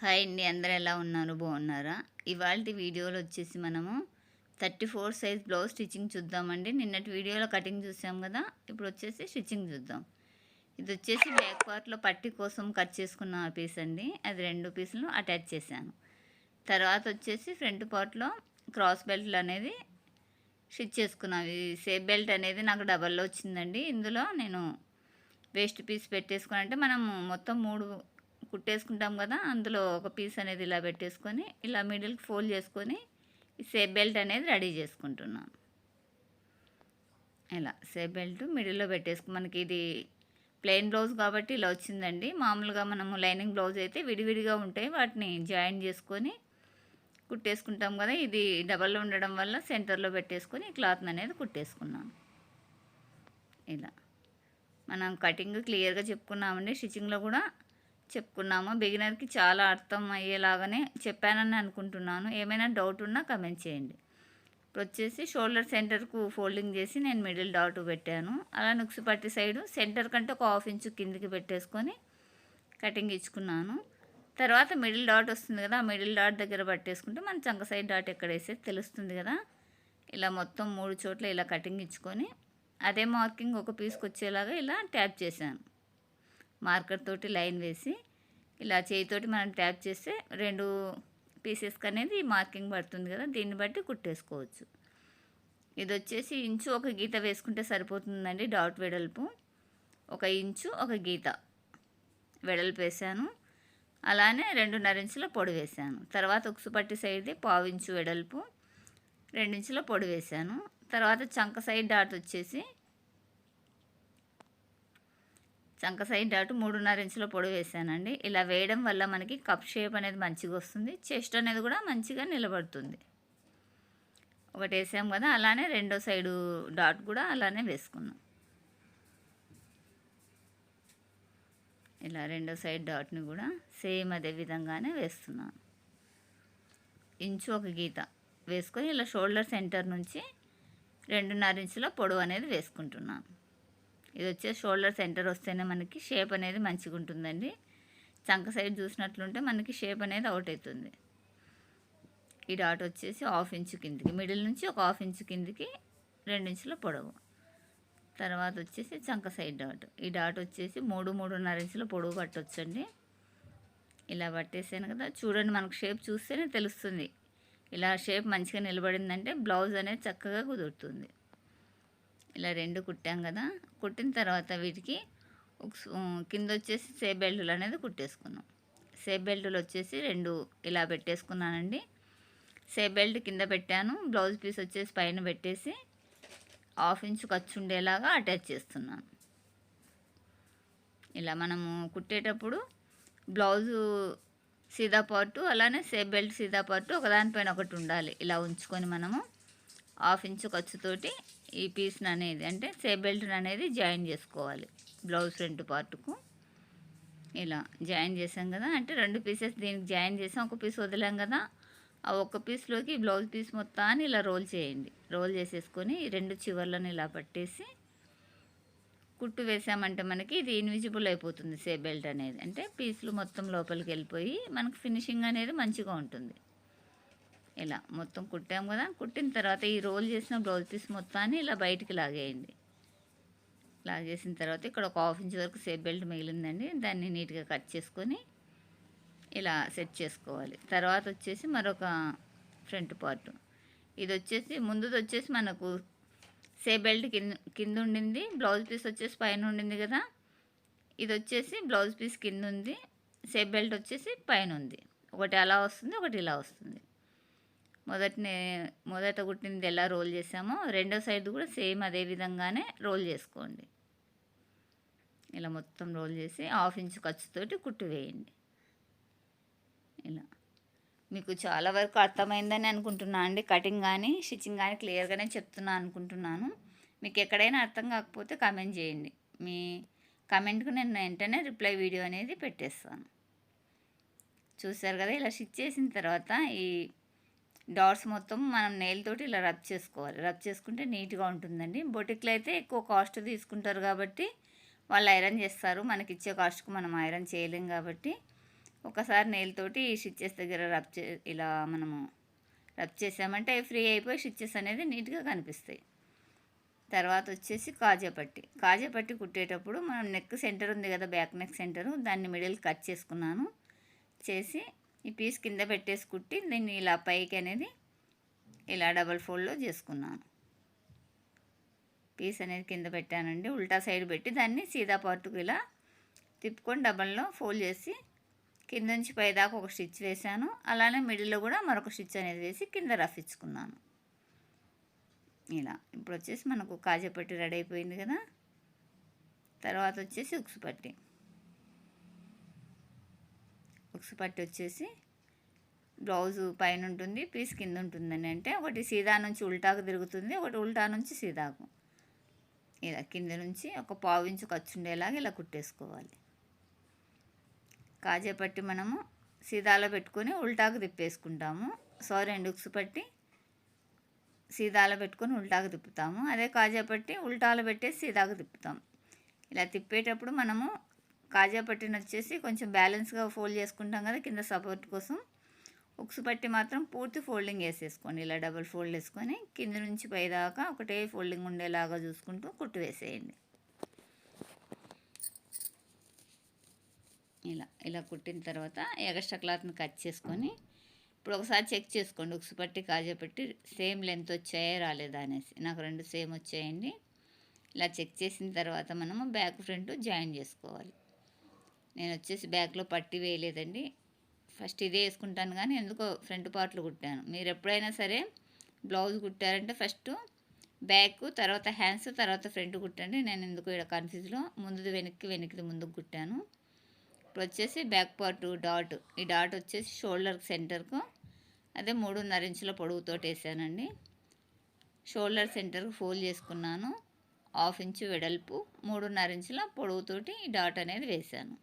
Hi అండి అందరు ఎలా ఉన్నారు? బాగున్నారా? ఇవాళ వీడియోలో వచ్చేసి మనము thirty four size blouse stitching చూద్దామండి. నిన్నటి వీడియోలో కటింగ్ చూసాం కదా ఇప్పుడు వచ్చేసి స్టిచ్చింగ్ చూద్దాం. ఇది వచ్చేసి బ్యాక్ పార్ట్లో పట్టి కోసం కట్ చేసుకున్న పీస్ అండి. అది రెండు పీసులు అటాచ్ చేశాను. తర్వాత వచ్చేసి ఫ్రంట్ పార్ట్లో క్రాస్ బెల్ట్లు అనేది స్టిచ్ చేసుకున్నాను ఈ సేఫ్ బెల్ట్ అనేది నాకు డబల్లో వచ్చిందండి. ఇందులో నేను వేస్ట్ పీస్ పెట్టేసుకుని అంటే మనం మొత్తం మూడు కుట్టేసుకుంటాం కదా అందులో ఒక పీస్ అనేది ఇలా పెట్టేసుకొని ఇలా మిడిల్కి ఫోల్డ్ చేసుకొని సేఫ్ బెల్ట్ అనేది రెడీ చేసుకుంటున్నాను ఇలా సేఫ్ బెల్ట్ మిడిల్లో పెట్టేసుకు మనకి ఇది ప్లెయిన్ బ్లౌజ్ కాబట్టి ఇలా వచ్చిందండి. మామూలుగా మనము లైనింగ్ బ్లౌజ్ అయితే విడివిడిగా ఉంటాయి వాటిని జాయిన్ చేసుకొని కుట్టేసుకుంటాం కదా. ఇది డబల్లో ఉండడం వల్ల సెంటర్లో పెట్టేసుకొని క్లాత్ అనేది కుట్టేసుకున్నాను ఇలా. మనం కటింగ్ క్లియర్గా చెప్పుకున్నామండి. స్టిచ్చింగ్లో కూడా చెప్పుకున్నాము. బిగినర్కి చాలా అర్థం అయ్యేలాగానే చెప్పానని అనుకుంటున్నాను. ఏమైనా డౌట్ ఉన్నా కమెంట్ చేయండి. ఇప్పుడు వచ్చేసి షోల్డర్ సెంటర్కు ఫోల్డింగ్ చేసి నేను మిడిల్ డాట్ పెట్టాను. అలా నుక్సు పట్టి సైడు సెంటర్ కంటే ఒక హాఫ్ ఇంచు కిందికి పెట్టేసుకొని కటింగ్ ఇచ్చుకున్నాను. తర్వాత మిడిల్ డాట్ వస్తుంది కదా ఆ మిడిల్ డాట్ దగ్గర పట్టేసుకుంటే మన చంక సైడ్ డాట్ ఎక్కడ వేసేది తెలుస్తుంది కదా. ఇలా మొత్తం మూడు చోట్ల ఇలా కటింగ్ ఇచ్చుకొని అదే మార్కింగ్ ఒక పీస్కి వచ్చేలాగా ఇలా ట్యాప్ చేశాను. మార్కర్ తోటి లైన్ వేసి ఇలా చేయితోటి మనం ట్యాప్ చేస్తే రెండు పీసెస్కి అనేది మార్కింగ్ పడుతుంది కదా దీన్ని బట్టి కుట్టేసుకోవచ్చు. ఇది వచ్చేసి ఇంచు ఒక గీత వేసుకుంటే సరిపోతుందండి డాట్ వెడల్పు. ఒక ఇంచు ఒక గీత వెడల్పు వేసాను. అలానే రెండున్నర ఇంచుల పొడి వేసాను. తర్వాత ఉక్సుపట్టి సైడ్ది పావు ఇంచు వెడల్పు రెండించుల పొడి వేసాను. తర్వాత చంక సైడ్ డాట్ వచ్చేసి చంక సైడ్ డాట్ మూడున్నర ఇంచుల పొడి వేసానండి. ఇలా వేయడం వల్ల మనకి కప్ షేప్ అనేది మంచిగా వస్తుంది. చెస్ట్ అనేది కూడా మంచిగా నిలబడుతుంది. ఒకటి వేసాం కదా అలానే రెండో సైడు డాట్ కూడా అలానే వేసుకున్నాం. ఇలా రెండో సైడ్ డాట్ని కూడా సేమ్ అదే విధంగానే వేస్తున్నాను ఇంచు ఒక గీత వేసుకొని ఇలా షోల్డర్ సెంటర్ నుంచి రెండున్నర ఇంచుల పొడవు అనేది వేసుకుంటున్నాను ఇది వచ్చేసి షోల్డర్ సెంటర్ వస్తేనే మనకి షేప్ అనేది మంచిగా ఉంటుందండి. చంక సైడ్ చూసినట్లుంటే మనకి షేప్ అనేది అవుట్ అవుతుంది. ఈ డాట్ వచ్చేసి హాఫ్ ఇంచు కిందికి మిడిల్ నుంచి ఒక హాఫ్ ఇంచు కిందికి రెండు ఇంచుల పొడవు. తర్వాత వచ్చేసి చంక సైడ్ డాట్. ఈ డాట్ వచ్చేసి మూడు మూడున్నర ఇంచుల పొడవు పట్టొచ్చండి. ఇలా పట్టేసాను కదా. చూడండి మనకు షేప్ చూస్తేనే తెలుస్తుంది. ఇలా షేప్ మంచిగా నిలబడిందంటే బ్లౌజ్ అనేది చక్కగా కుదురుతుంది. ఇలా రెండు కుట్టాం కదా కుట్టిన తర్వాత వీటికి కింద వచ్చేసి సేప్ బెల్టులు అనేది కుట్టేసుకున్నాం. సేప్ బెల్టులు వచ్చేసి రెండు ఇలా పెట్టేసుకున్నానండి. సేప్ బెల్ట్ కింద పెట్టాను బ్లౌజ్ పీస్ వచ్చేసి పైన పెట్టేసి హాఫ్ ఇంచ్ ఖర్చు ఉండేలాగా అటాచ్ చేస్తున్నాను. ఇలా మనము కుట్టేటప్పుడు బ్లౌజు సీదా పార్టు అలానే సేఫ్ బెల్ట్ సీదా పార్టు ఒకదానిపైన ఒకటి ఉండాలి. ఇలా ఉంచుకొని మనము హాఫ్ ఇంచు ఖర్చుతోటి ఈ పీస్ని అనేది అంటే సేబెల్ట్ని బెల్ట్ని అనేది జాయిన్ చేసుకోవాలి. బ్లౌజ్ ఫ్రంట్ పార్ట్కు ఇలా జాయిన్ చేసాం కదా అంటే రెండు పీసెస్ దీనికి జాయిన్ చేసాం ఒక పీస్ వదిలాం కదా ఆ ఒక్క పీస్లోకి బ్లౌజ్ పీస్ మొత్తాన్ని ఇలా రోల్ చేయండి. రోల్ చేసేసుకొని రెండు చివర్లను ఇలా పట్టేసి కుట్టు వేసామంటే మనకి ఇది ఇన్విజిబుల్ అయిపోతుంది సేప్ బెల్ట్ అనేది. అంటే పీసులు మొత్తం లోపలికి వెళ్ళిపోయి మనకు ఫినిషింగ్ అనేది మంచిగా ఉంటుంది. ఇలా మొత్తం కుట్టాము కదా కుట్టిన తర్వాత ఈ రోల్ చేసిన బ్లౌజ్ పీస్ మొత్తాన్ని ఇలా బయటికి లాగేయండి. లాగేసిన తర్వాత ఇక్కడ ఒక హాఫ్ ఇంచ్ వరకు సేఫ్ బెల్ట్ మిగిలిందండి దాన్ని నీట్గా కట్ చేసుకొని ఇలా సెట్ చేసుకోవాలి. తర్వాత వచ్చేసి మరొక ఫ్రంట్ పార్ట్ ఇది వచ్చేసి ముందుది వచ్చేసి మనకు సేఫ్ బెల్ట్ కింద కింద ఉండింది బ్లౌజ్ పీస్ వచ్చేసి పైన ఉండింది కదా ఇది వచ్చేసి బ్లౌజ్ పీస్ కింద ఉంది సేఫ్ బెల్ట్ వచ్చేసి పైన ఉంది. ఒకటి అలా వస్తుంది ఒకటి ఇలా వస్తుంది. మొదటిని మొదట కుట్టింది ఎలా రోల్ చేసామో రెండో సైడ్ కూడా సేమ్ అదే విధంగానే రోల్ చేసుకోండి. ఇలా మొత్తం రోల్ చేసి హాఫ్ ఇంచ్ ఖర్చుతోటి కుట్టు వేయండి. ఇలా. మీకు చాలా వరకు అర్థమైందని అనుకుంటున్నాను అండి. కటింగ్ కానీ స్టిచ్చింగ్ కానీ క్లియర్గానే చెప్తున్నాను అనుకుంటున్నాను. మీకు ఎక్కడైనా అర్థం కాకపోతే కమెంట్ చేయండి. మీ కమెంట్కు నేను వెంటనే రిప్లై వీడియో అనేది పెట్టేస్తాను. చూసారు కదా ఇలా స్టిచ్ చేసిన తర్వాత ఈ డాట్స్ మొత్తం మనం నెయిల్ తోటి ఇలా రబ్ చేసుకోవాలి. రబ్ చేసుకుంటే నీట్గా ఉంటుందండి. బొటిక్లో అయితే ఎక్కువ కాస్ట్ తీసుకుంటారు కాబట్టి వాళ్ళు ఐరన్ చేస్తారు. మనకి ఇచ్చే కాస్ట్కు మనం ఐరన్ చేయలేం కాబట్టి ఒకసారి నెయిల్తోటి స్టిచ్చెస్ దగ్గర రబ్ చే ఇలా మనము రబ్ చేసామంటే అవి ఫ్రీ అయిపోయి స్టిచ్చెస్ అనేది నీట్గా కనిపిస్తాయి. తర్వాత వచ్చేసి కాజాపట్టి కాజాపట్టి కుట్టేటప్పుడు మనం నెక్ సెంటర్ ఉంది కదా బ్యాక్ నెక్ సెంటరు దాన్ని మిడిల్ కట్ చేసుకున్నాను. చేసి ఈ పీస్ కింద పెట్టేసి కుట్టి నేను ఇలా పైకి అనేది ఇలా డబల్ ఫోల్డ్లో చేసుకున్నాను. పీస్ అనేది కింద పెట్టానండి. ఉల్టా సైడ్ పెట్టి దాన్ని సీదా పార్ట్కు ఇలా తిప్పుకొని డబల్లో ఫోల్డ్ చేసి కింద నుంచి పైదాకా ఒక స్టిచ్ వేసాను అలానే మిడిల్లో కూడా మరొక స్టిచ్ అనేది వేసి కింద రఫ్ ఇచ్చుకున్నాను. ఇలా ఇప్పుడు వచ్చేసి మనకు కాజపట్టి రెడీ అయిపోయింది కదా. తర్వాత వచ్చేసి ఉక్సుపట్టి పట్టి. ఉక్సు పట్టి వచ్చేసి బ్లౌజు పైన ఉంటుంది పీస్ కింద ఉంటుందని అంటే ఒకటి సీదా నుంచి ఉల్టాకు తిరుగుతుంది ఒకటి ఉల్టా నుంచి సీదాకు. ఇలా కింద నుంచి ఒక పావు ఇంచు ఖర్చు ఉండేలాగా ఇలా కుట్టేసుకోవాలి. కాజేపట్టి మనము సీదాలో పెట్టుకొని ఉల్టాకు తిప్పేసుకుంటాము. సో రెండు ఉక్స్ పట్టి సీదాలో పెట్టుకొని ఉల్టాకు తిప్పుతాము. అదే కాజేపట్టి ఉల్టాలో పెట్టేసి సీదాకు తిప్పుతాము. ఇలా తిప్పేటప్పుడు మనము కాజా పట్టిని వచ్చేసి కొంచెం బ్యాలెన్స్గా ఫోల్డ్ చేసుకుంటాం కదా కింద సపోర్ట్ కోసం. ఉక్సు పట్టి మాత్రం పూర్తి ఫోల్డింగ్ వేసేసుకోండి. ఇలా డబుల్ ఫోల్డ్ వేసుకొని కింద నుంచి పైదాకా ఒకటే ఫోల్డింగ్ ఉండేలాగా చూసుకుంటూ కుట్టు వేసేయండి. ఇలా ఇలా కుట్టిన తర్వాత ఎగస్ట్రా క్లాత్ని కట్ చేసుకొని ఇప్పుడు ఒకసారి చెక్ చేసుకోండి. ఉక్సు పట్టి కాజా పెట్టి సేమ్ లెంత్ వచ్చాయే రాలేదా అనేసి. నాకు రెండు సేమ్ వచ్చాయండి. ఇలా చెక్ చేసిన తర్వాత మనము బ్యాక్ ఫ్రంట్ జాయిన్ చేసుకోవాలి. నేను వచ్చేసి బ్యాక్లో పట్టి వేయలేదండి. ఫస్ట్ ఇదే వేసుకుంటాను కానీ ఎందుకో ఫ్రంట్ పార్ట్లు కుట్టాను. మీరు ఎప్పుడైనా సరే బ్లౌజ్ కుట్టారంటే ఫస్ట్ బ్యాక్ తర్వాత హ్యాండ్స్ తర్వాత ఫ్రంట్ కుట్టండి. నేను ఎందుకు ఇక్కడ కన్ఫ్యూజ్లో ముందుది వెనక్కి వెనక్కి ముందుకు కుట్టాను. ఇప్పుడు వచ్చేసి బ్యాక్ పార్ట్ డాట్ ఈ డాట్ వచ్చేసి షోల్డర్ సెంటర్కు అదే మూడున్నర ఇంచుల పొడుగుతో వేసానండి. షోల్డర్ సెంటర్కు ఫోల్డ్ చేసుకున్నాను. హాఫ్ ఇంచు వెడల్పు మూడున్నర ఇంచుల పొడవుతోటి ఈ డాట్ అనేది వేసాను.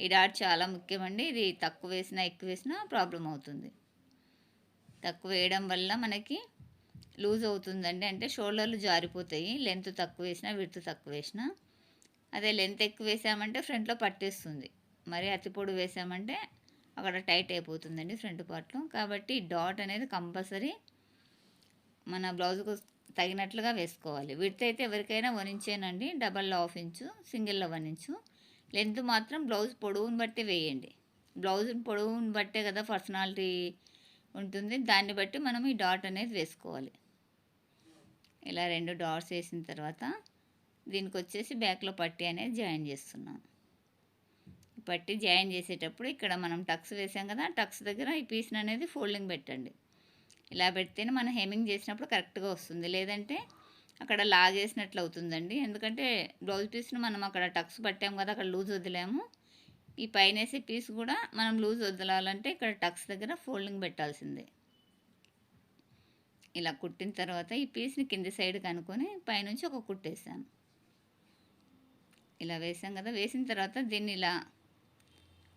ఈ డాట్ చాలా ముఖ్యమండి. ఇది తక్కువ వేసినా ఎక్కువ వేసినా ప్రాబ్లం అవుతుంది. తక్కువ వేయడం వల్ల మనకి లూజ్ అవుతుందండి. అంటే షోల్డర్లు జారిపోతాయి. లెంత్ తక్కువ వేసినా విడ్త్ తక్కువ వేసినా. అదే లెంత్ ఎక్కువ వేసామంటే ఫ్రంట్లో పట్టేస్తుంది. మరి అతి పొడి వేసామంటే అక్కడ టైట్ అయిపోతుందండి ఫ్రంట్ పార్ట్లో. కాబట్టి డాట్ అనేది కంపల్సరీ మన బ్లౌజ్కు తగినట్లుగా వేసుకోవాలి. విడ్త్ అయితే ఎవరికైనా వన్ ఇంచేనండి. డబల్ హాఫ్ ఇంచు సింగిల్లో వన్ ఇంచు. లెంత్ మాత్రం బ్లౌజ్ పొడవుని బట్టి వేయండి. బ్లౌజ్ పొడవుని బట్టే కదా పర్సనాలిటీ ఉంటుంది. దాన్ని బట్టి మనం ఈ డాట్ అనేది వేసుకోవాలి. ఇలా రెండు డాట్స్ వేసిన తర్వాత దీనికి వచ్చేసి బ్యాక్లో పట్టి అనేది జాయిన్ చేస్తున్నాం. పట్టి జాయిన్ చేసేటప్పుడు ఇక్కడ మనం టక్స్ వేసాం కదా టక్స్ దగ్గర ఈ పీస్ని అనేది ఫోల్డింగ్ పెట్టండి. ఇలా పెడితేనే మనం హెమింగ్ చేసినప్పుడు కరెక్ట్గా వస్తుంది. లేదంటే అక్కడ లాగేసినట్లు అవుతుందండి. ఎందుకంటే బ్లౌజ్ పీస్ను మనం అక్కడ టక్స్ పట్టాము కదా అక్కడ లూజ్ వదిలాము. ఈ పైన వేసే పీస్ కూడా మనం లూజ్ వదలాలంటే ఇక్కడ టక్స్ దగ్గర ఫోల్డింగ్ పెట్టాల్సిందే. ఇలా కుట్టిన తర్వాత ఈ పీస్ని కింది సైడ్ కనుక్కొని పైనుంచి ఒక కుట్టేసాను ఇలా వేసాం కదా వేసిన తర్వాత దీన్ని ఇలా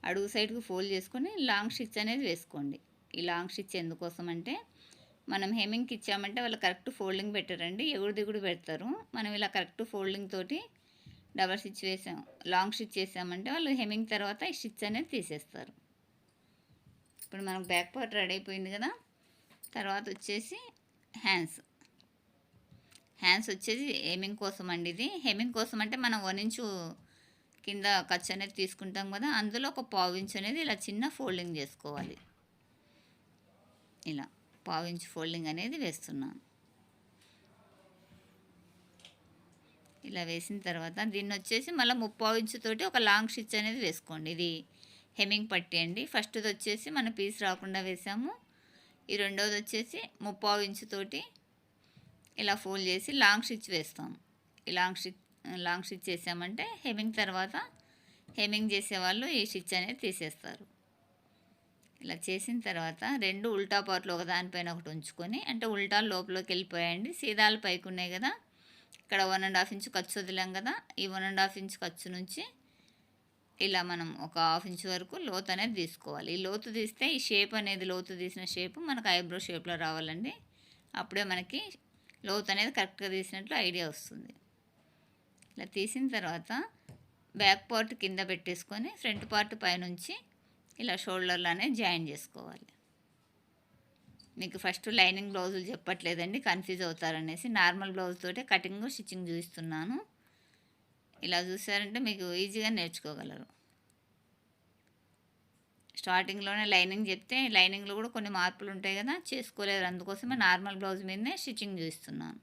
అడుగు సైడ్కి ఫోల్డ్ చేసుకొని లాంగ్ స్టిచ్ అనేది వేసుకోండి. ఈ లాంగ్ స్టిచ్ ఎందుకోసం అంటే మనం హెమింగ్కి ఇచ్చామంటే వాళ్ళు కరెక్ట్ ఫోల్డింగ్ పెట్టారండి. ఎగుడు దిగుడు పెడతారు. మనం ఇలా కరెక్ట్ ఫోల్డింగ్ తోటి డబల్ స్టిచ్ వేసాం లాంగ్ స్టిచ్ చేసామంటే వాళ్ళు హెమింగ్ తర్వాత ఈ స్టిచ్ అనేది తీసేస్తారు. ఇప్పుడు మనకు బ్యాక్ పార్ట్ రెడీ అయిపోయింది కదా తర్వాత వచ్చేసి హ్యాండ్స్. హ్యాండ్స్ వచ్చేసి హెమింగ్ కోసం అండి ఇది. హెమింగ్ కోసం అంటే మనం వన్ ఇంచు కింద ఖర్చు అనేది తీసుకుంటాం కదా అందులో ఒక పావు ఇంచు అనేది ఇలా చిన్న ఫోల్డింగ్ చేసుకోవాలి. ఇలా. పావించి ఫోల్డింగ్ అనేది వేస్తున్నాను. ఇలా వేసిన తర్వాత దీన్ని వచ్చేసి మళ్ళీ ముప్పావు ఇంచుతోటి ఒక లాంగ్ స్టిచ్ అనేది వేసుకోండి. ఇది హెమింగ్ పట్టి అండి. ఫస్ట్ది వచ్చేసి మన పీస్ రాకుండా వేసాము. ఈ రెండోది వచ్చేసి ముప్పావు ఇంచుతోటి ఇలా ఫోల్డ్ చేసి లాంగ్ స్టిచ్ వేస్తాం. ఈ లాంగ్ స్టిచ్ లాంగ్ స్టిచ్ చేసామంటే హెమింగ్ తర్వాత హెమింగ్ చేసేవాళ్ళు ఈ స్టిచ్ అనేది తీసేస్తారు. ఇలా చేసిన తర్వాత రెండు ఉల్టా పార్ట్లు ఒకదానిపైన ఒకటి ఉంచుకొని అంటే ఉల్టాలు లోపలికి వెళ్ళిపోయాయండి సీదాలు పైకి ఉన్నాయి కదా ఇక్కడ వన్ అండ్ హాఫ్ ఇంచ్ ఖర్చు వదిలాం కదా ఈ వన్ అండ్ హాఫ్ ఇంచ్ ఖర్చు నుంచి ఇలా మనం ఒక హాఫ్ ఇంచ్ వరకు లోతు అనేది తీసుకోవాలి. ఈ లోతు తీస్తే ఈ షేప్ అనేది లోతు తీసిన షేప్ మనకు ఐబ్రో షేప్లో రావాలండి. అప్పుడే మనకి లోతు అనేది కరెక్ట్గా తీసినట్లు ఐడియా వస్తుంది. ఇలా తీసిన తర్వాత బ్యాక్ పార్ట్ కింద పెట్టేసుకొని ఫ్రంట్ పార్ట్ పైనుంచి ఇలా షోల్డర్లోనే జాయిన్ చేసుకోవాలి. మీకు ఫస్ట్ లైనింగ్ బ్లౌజులు చెప్పట్లేదండి కన్ఫ్యూజ్ అవుతారనేసి నార్మల్ బ్లౌజ్ తోటే కటింగ్ స్టిచ్చింగ్ చూపిస్తున్నాను. ఇలా చూసారంటే మీకు ఈజీగా నేర్చుకోగలరు. స్టార్టింగ్లోనే లైనింగ్ చెప్తే లైనింగ్లో కూడా కొన్ని మార్పులు ఉంటాయి కదా చేసుకోలేరు. అందుకోసమే నార్మల్ బ్లౌజ్ మీదనే స్టిచ్చింగ్ చూపిస్తున్నాను.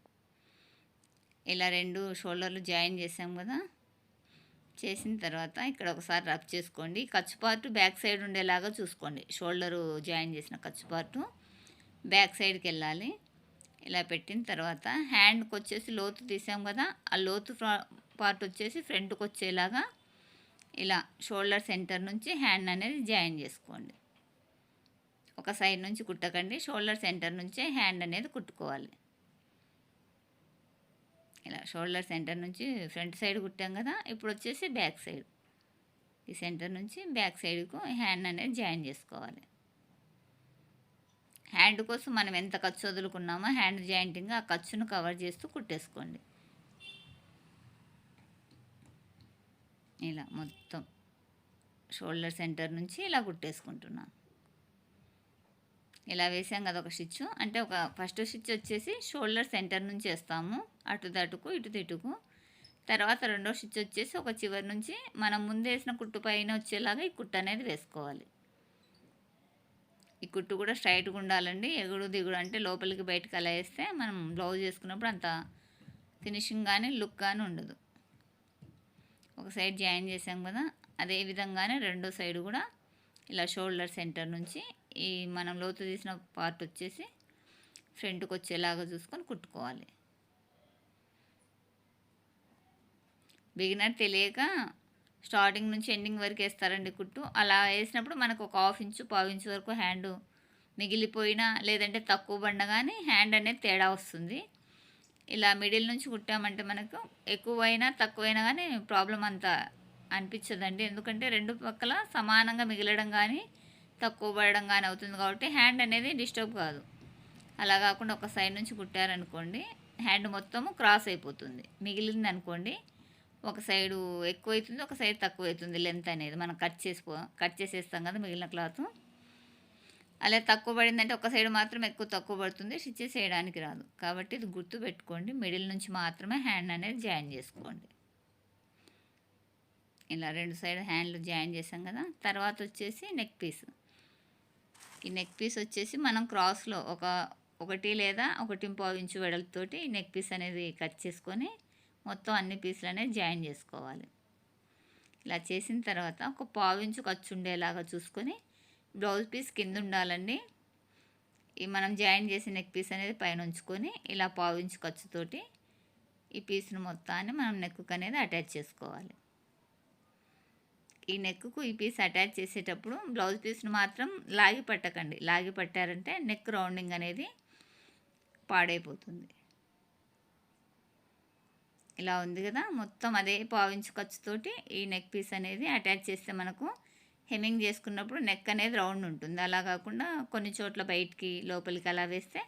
ఇలా రెండు షోల్డర్లు జాయిన్ చేసాం కదా చేసిన తర్వాత ఇక్కడ ఒకసారి రబ్ చేసుకోండి. ఖర్చు పార్ట్ బ్యాక్ సైడ్ ఉండేలాగా చూసుకోండి. షోల్డరు జాయిన్ చేసిన ఖర్చు పార్టు బ్యాక్ సైడ్కి వెళ్ళాలి. ఇలా పెట్టిన తర్వాత హ్యాండ్కి వచ్చేసి లోతు తీసాం కదా ఆ లోతు పార్ట్ వచ్చేసి ఫ్రంట్కి వచ్చేలాగా ఇలా షోల్డర్ సెంటర్ నుంచి హ్యాండ్ అనేది జాయిన్ చేసుకోండి. ఒక సైడ్ నుంచి కుట్టకండి షోల్డర్ సెంటర్ నుంచే హ్యాండ్ అనేది కుట్టుకోవాలి. ఇలా షోల్డర్ సెంటర్ నుంచి ఫ్రంట్ సైడ్ కుట్టాం కదా ఇప్పుడు వచ్చేసి బ్యాక్ సైడ్. ఈ సెంటర్ నుంచి బ్యాక్ సైడ్కు హ్యాండ్ అనేది జాయిన్ చేసుకోవాలి. హ్యాండ్ కోసం మనం ఎంత ఖర్చు వదులుకున్నామో హ్యాండ్ జాయింటింగ్ ఆ ఖర్చును కవర్ చేస్తూ కుట్టేసుకోండి. ఇలా మొత్తం షోల్డర్ సెంటర్ నుంచి ఇలా కుట్టేసుకుంటున్నాను ఇలా వేసాం కదా ఒక స్టిచ్ అంటే ఒక ఫస్ట్ స్టిచ్ వచ్చేసి షోల్డర్ సెంటర్ నుంచి వేస్తాము. అటు దటుకు ఇటు తిటుకు. తర్వాత రెండో స్టిచ్ వచ్చేసి ఒక చివరి నుంచి మనం ముందు వేసిన కుట్టు పైన వచ్చేలాగా ఈ కుట్టు అనేది వేసుకోవాలి. ఈ కుట్టు కూడా స్ట్రైట్గా ఉండాలండి. ఎగుడు దిగుడు అంటే లోపలికి బయటకు అలా వేస్తే మనం బ్లౌజ్ చేసుకున్నప్పుడు అంత ఫినిషింగ్ కానీ లుక్ కానీ ఉండదు. ఒక సైడ్ జాయిన్ చేసాం కదా. అదే విధంగానే రెండో సైడ్ కూడా ఇలా షోల్డర్ సెంటర్ నుంచి ఈ మనం లోతు తీసిన పార్ట్ వచ్చేసి ఫ్రంట్కి వచ్చేలాగా చూసుకొని కుట్టుకోవాలి. బిగినర్ తెలియక స్టార్టింగ్ నుంచి ఎండింగ్ వరకు వేస్తారండి కుట్టు. అలా వేసినప్పుడు మనకు ఒక హాఫ్ ఇంచు పావు ఇంచు వరకు హ్యాండ్ మిగిలిపోయినా లేదంటే తక్కువ బండగానే హ్యాండ్ అనేది తేడా వస్తుంది. ఇలా మిడిల్ నుంచి కుట్టామంటే మనకు ఎక్కువైనా తక్కువైనా కానీ ప్రాబ్లం అంత అనిపించదండి. ఎందుకంటే రెండు పక్కల సమానంగా మిగలడం కానీ తక్కువ పడడం కానీ అవుతుంది కాబట్టి హ్యాండ్ అనేది డిస్టర్బ్ కాదు. అలా కాకుండా ఒక సైడ్ నుంచి కుట్టారనుకోండి హ్యాండ్ మొత్తము క్రాస్ అయిపోతుంది. మిగిలింది అనుకోండి ఒక సైడు ఎక్కువ అవుతుంది ఒక సైడ్ తక్కువ అవుతుంది లెంత్ అనేది. మనం కట్ చేసిపో కట్ చేసేస్తాం కదా మిగిలిన క్లాత్. అలా తక్కువ పడిందంటే ఒక సైడ్ మాత్రం ఎక్కువ తక్కువ పడుతుంది స్టిచ్చెస్ చేయడానికి రాదు. కాబట్టి ఇది గుర్తు పెట్టుకోండి మిడిల్ నుంచి మాత్రమే హ్యాండ్ అనేది జాయిన్ చేసుకోండి. ఇలా రెండు సైడ్ హ్యాండ్లు జాయిన్ చేసాం కదా తర్వాత వచ్చేసి నెక్ పీస్. ఈ నెక్ పీస్ వచ్చేసి మనం క్రాస్లో ఒక ఒకటి లేదా ఒకటి పావు ఇంచు వెడలతోటి నెక్ పీస్ అనేది కట్ చేసుకొని మొత్తం అన్ని పీసులు అనేది జాయిన్ చేసుకోవాలి. ఇలా చేసిన తర్వాత ఒక పావు ఇంచు ఖర్చు ఉండేలాగా చూసుకొని బ్లౌజ్ పీస్ కింద ఉండాలండి. ఈ మనం జాయిన్ చేసిన నెక్ పీస్ అనేది పైన ఉంచుకొని ఇలా పావు ఇంచు ఖర్చుతోటి ఈ పీస్ను మొత్తాన్ని మనం నెక్కు అనేది అటాచ్ చేసుకోవాలి. ఈ నెక్కు ఈ పీస్ అటాచ్ చేసేటప్పుడు బ్లౌజ్ పీస్ను మాత్రం లాగి పట్టకండి. లాగి పట్టారంటే నెక్ రౌండింగ్ అనేది పాడైపోతుంది. ఇలా ఉంది కదా మొత్తం అదే పావించు ఖర్చుతోటి ఈ నెక్ పీస్ అనేది అటాచ్ చేస్తే మనకు హెమ్మింగ్ చేసుకున్నప్పుడు నెక్ అనేది రౌండ్ ఉంటుంది. అలా కాకుండా కొన్ని చోట్ల బయటికి లోపలికి అలా వేస్తే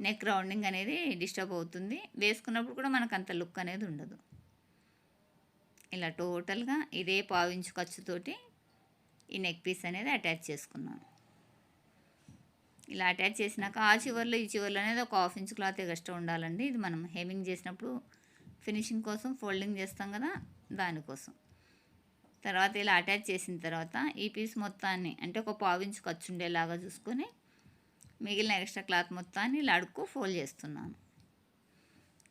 నెక్ రౌండింగ్ అనేది డిస్టర్బ్ అవుతుంది. వేసుకున్నప్పుడు కూడా మనకు అంత లుక్ అనేది ఉండదు. ఇలా టోటల్గా ఇదే పావించు ఖర్చుతోటి ఈ నెక్ పీస్ అనేది అటాచ్ చేసుకున్నాను. ఇలా అటాచ్ చేసినాక ఆ చివర్లో ఈ చివర్లో అనేది ఒక హాఫ్ ఇంచ్ క్లాత్ ఎక్స్ట్రా ఉండాలండి. ఇది మనం హెమింగ్ చేసినప్పుడు ఫినిషింగ్ కోసం ఫోల్డింగ్ చేస్తాం కదా దానికోసం తర్వాత ఇలా అటాచ్ చేసిన తర్వాత ఈ పీస్ మొత్తాన్ని అంటే ఒక పావించు ఖర్చు ఉండేలాగా చూసుకొని మిగిలిన ఎక్స్ట్రా క్లాత్ మొత్తాన్ని ఇలా అడుక్కు ఫోల్డ్ చేస్తున్నాను.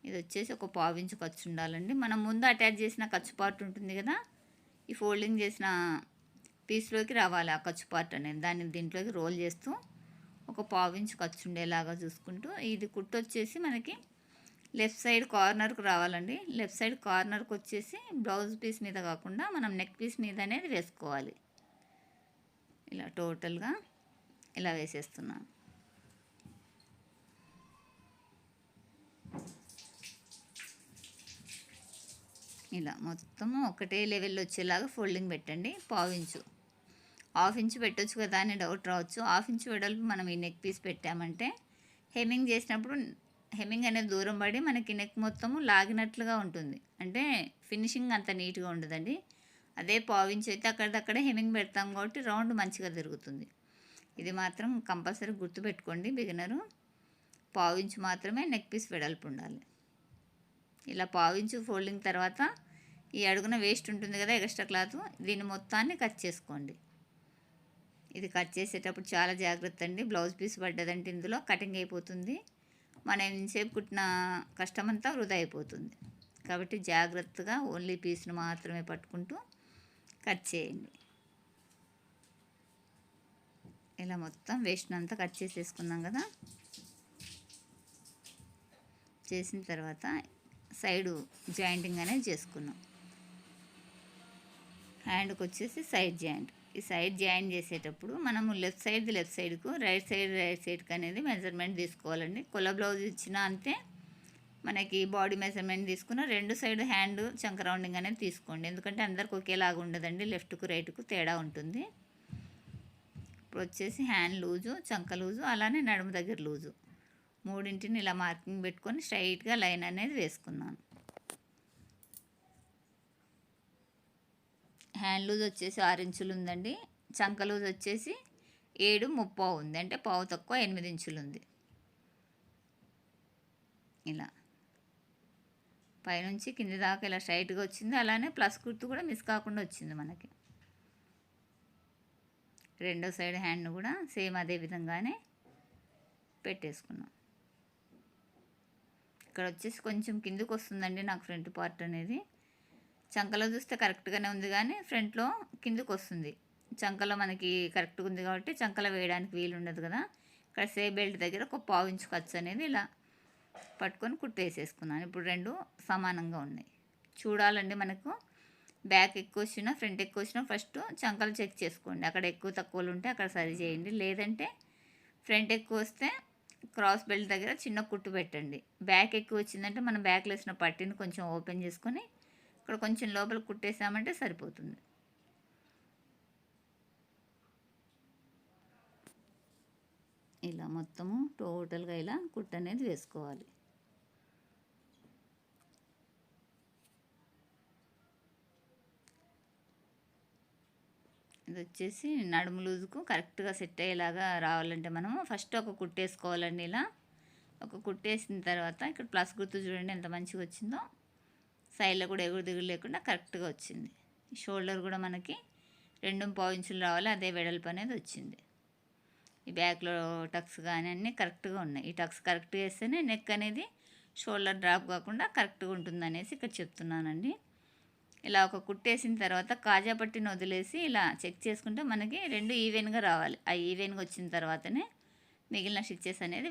ఇది వచ్చేసి ఒక పావించు ఖర్చు ఉండాలండి. మనం ముందు అటాచ్ చేసిన ఖర్చు పార్ట్ ఉంటుంది కదా ఈ ఫోల్డింగ్ చేసిన పీస్లోకి రావాలి ఆ ఖర్చు పార్ట్ అనేది. దాన్ని దీంట్లోకి రోల్ చేస్తూ ఒక పావించు ఖర్చు ఉండేలాగా చూసుకుంటూ ఇది కుట్టు వచ్చేసి మనకి లెఫ్ట్ సైడ్ కార్నర్కు రావాలండి. లెఫ్ట్ సైడ్ కార్నర్కి వచ్చేసి బ్లౌజ్ పీస్ మీద కాకుండా మనం నెక్ పీస్ మీద అనేది వేసుకోవాలి. ఇలా టోటల్గా ఇలా వేసేస్తున్నాను ఇలా మొత్తము ఒకటే లెవెల్లో వచ్చేలాగా ఫోల్డింగ్ పెట్టండి. పావు ఇంచు. హాఫ్ ఇంచు పెట్టొచ్చు కదా అని డౌట్ రావచ్చు. హాఫ్ ఇంచు వెడల్పు మనం ఈ నెక్ పీస్ పెట్టామంటే హెమ్మింగ్ చేసినప్పుడు హెమ్మింగ్ అనేది దూరం పడి మనకి నెక్ మొత్తము లాగినట్లుగా ఉంటుంది. అంటే ఫినిషింగ్ అంత నీట్గా ఉండదండి. అదే పావించి అయితే అక్కడిదక్కడే హెమింగ్ పెడతాం కాబట్టి రౌండ్ మంచిగా తిరుగుతుంది. ఇది మాత్రం కంపల్సరీ గుర్తుపెట్టుకోండి బిగినరు పావించి మాత్రమే నెక్ పీస్ వెడల్పు ఉండాలి. ఇలా పావించు ఫోల్డింగ్ తర్వాత ఈ అడుగున వేస్ట్ ఉంటుంది కదా ఎక్స్ట్రా క్లాత్ దీన్ని మొత్తాన్ని కట్ చేసుకోండి. ఇది కట్ చేసేటప్పుడు చాలా జాగ్రత్త అండి. బ్లౌజ్ పీస్ పడ్డదంటే ఇందులో కటింగ్ అయిపోతుంది. మనం ఇంతసేపు కుట్టిన కష్టం అంతా వృధా అయిపోతుంది. కాబట్టి జాగ్రత్తగా ఓన్లీ పీస్ను మాత్రమే పట్టుకుంటూ కట్ చేయండి. ఇలా మొత్తం వేస్ట్ అంతా కట్ చేసేసుకున్నాం కదా. చేసిన తర్వాత సైడు జాయింటింగ్ అనేది చేసుకున్నాం. హ్యాండ్కి వచ్చేసి సైడ్ జాయింట్. ఈ సైడ్ జాయింట్ చేసేటప్పుడు మనము లెఫ్ట్ సైడ్ లెఫ్ట్ సైడ్కు రైట్ సైడ్ రైట్ సైడ్కి అనేది మెజర్మెంట్ తీసుకోవాలండి. కొల బ్లౌజ్ ఇచ్చినా అంతే మనకి బాడీ మెజర్మెంట్ తీసుకున్న రెండు సైడ్ హ్యాండ్ చంక రౌండింగ్ అనేది తీసుకోండి. ఎందుకంటే అందరికి ఒకేలాగా ఉండదండి లెఫ్ట్కు రైట్కు తేడా ఉంటుంది. ఇప్పుడు వచ్చేసి హ్యాండ్ లూజు చంక లూజు అలానే నడుము దగ్గర లూజు. మూడింటిని ఇలా మార్కింగ్ పెట్టుకొని స్ట్రైట్గా లైన్ అనేది వేసుకున్నాను హ్యాండ్ లూజ్ వచ్చేసి ఆరు ఇంచులు ఉందండి. చంక లూజ్ వచ్చేసి ఏడు ముప్పావు ఉంది. అంటే పావు తక్కువ ఎనిమిది ఇంచులు ఉంది. ఇలా. పైనుంచి కింది దాకా ఇలా స్ట్రైట్గా వచ్చింది. అలానే ప్లస్ కుర్తి కూడా మిస్ కాకుండా వచ్చింది మనకి. రెండో సైడ్ హ్యాండ్ను కూడా సేమ్ అదే విధంగానే పెట్టేసుకున్నాం. ఇక్కడ వచ్చేసి కొంచెం కిందికి వస్తుందండి నాకు ఫ్రంట్ పార్ట్ అనేది. చంకలో చూస్తే కరెక్ట్గానే ఉంది కానీ ఫ్రంట్లో కిందకు వస్తుంది. చంకలో మనకి కరెక్ట్గా ఉంది కాబట్టి చంకలో వేయడానికి వీలు ఉండదు కదా. ఇక్కడ సే బెల్ట్ దగ్గర ఒక పావు ఇంచు ఖర్చు అనేది ఇలా పట్టుకొని కుట్టేసేసుకున్నాను. ఇప్పుడు రెండు సమానంగా ఉన్నాయి. చూడాలండి మనకు. బ్యాక్ ఎక్కువ వచ్చినా ఫ్రంట్ ఎక్కువ వచ్చినా ఫస్ట్ చంకలు చెక్ చేసుకోండి. అక్కడ ఎక్కువ తక్కువలు ఉంటే అక్కడ సరి చేయండి. లేదంటే ఫ్రంట్ ఎక్కువ వస్తే క్రాస్ బెల్ట్ దగ్గర చిన్న కుట్టు పెట్టండి. బ్యాక్ ఎక్కువ వచ్చిందంటే మనం బ్యాక్లో వేసిన పట్టిని కొంచెం ఓపెన్ చేసుకొని ఇక్కడ కొంచెం లోపల కుట్టేసామంటే సరిపోతుంది. ఇలా మొత్తము టోటల్గా ఇలా కుట్ట అనేది వేసుకోవాలి. ఇది వచ్చేసి నడుము లూజుకు కరెక్ట్గా సెట్ అయ్యేలాగా రావాలంటే మనము ఫస్ట్ ఒక కుట్టేసుకోవాలండి ఇలా. ఒక కుట్టేసిన తర్వాత ఇక్కడ ప్లస్ గుర్తు చూడండి ఎంత మంచిగా వచ్చిందో. సైడ్లో కూడా ఎగురు దిగులు లేకుండా కరెక్ట్గా వచ్చింది. షోల్డర్ కూడా మనకి రెండు పావు ఇంచులు రావాలి అదే వెడల్పు అనేది వచ్చింది. ఈ బ్యాక్లో టక్స్ కానీ అన్నీ కరెక్ట్గా ఉన్నాయి. ఈ టక్స్ కరెక్ట్గా వేస్తేనే నెక్ అనేది షోల్డర్ డ్రాప్ కాకుండా కరెక్ట్గా ఉంటుంది అనేసి ఇక్కడ చెప్తున్నానండి. ఇలా ఒక కుట్టేసిన తర్వాత కాజా పట్టిని వదిలేసి ఇలా చెక్ చేసుకుంటే మనకి రెండు ఈవెన్గా రావాలి. ఆ ఈవెన్గా వచ్చిన తర్వాతనే మిగిలిన స్టిచ్చెస్ అనేది